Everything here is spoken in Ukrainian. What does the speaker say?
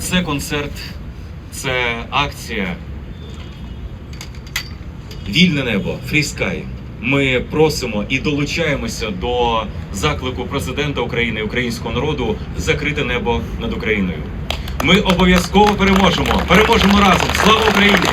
Це концерт, це акція. Вільне небо, фріскай. Ми просимо і долучаємося до заклику президента України і українського народу закрити небо над Україною. Ми обов'язково переможемо. Переможемо разом. Слава Україні!